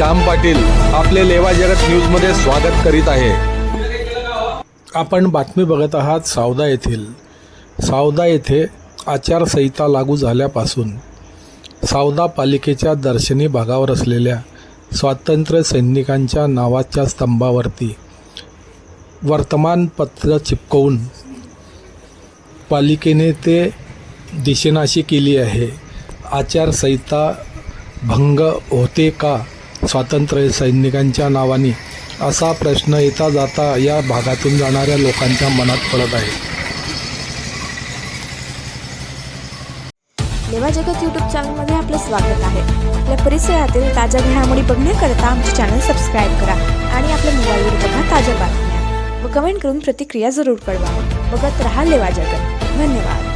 श्याम पाटील आपले लेवा जगत न्यूजमध्ये स्वागत करीत आहे. आपण बातमी बघत आहात सावदा येथील. सावदा येथे आचारसंहिता लागू झाल्यापासून सावदा पालिकेच्या दर्शनी भागावर असलेल्या स्वातंत्र्य सैनिकांच्या नावाच्या स्तंभावरती वर्तमानपत्र चिपकवून पालिकेने ते दिशेनाशी केली आहे. आचारसंहिता भंग होते का? स्वातंत्र्य सैनिकांच्या नावाने असा प्रश्न येता जाता या भागातून जाणाऱ्या लोकांच्या मनात पडत आहे. लेवा जगत यूट्यूब चॅनलमध्ये आपलं स्वागत आहे. आपल्या परिसरातील ताज्या घडामोडी बघण्याकरता आमचे चॅनल सबस्क्राईब करा आणि आपल्या मोबाईलवर बघा ताज्या बातम्या व कमेंट करून प्रतिक्रिया जरूर कळवा. बघत राहा लेवा जगत. धन्यवाद.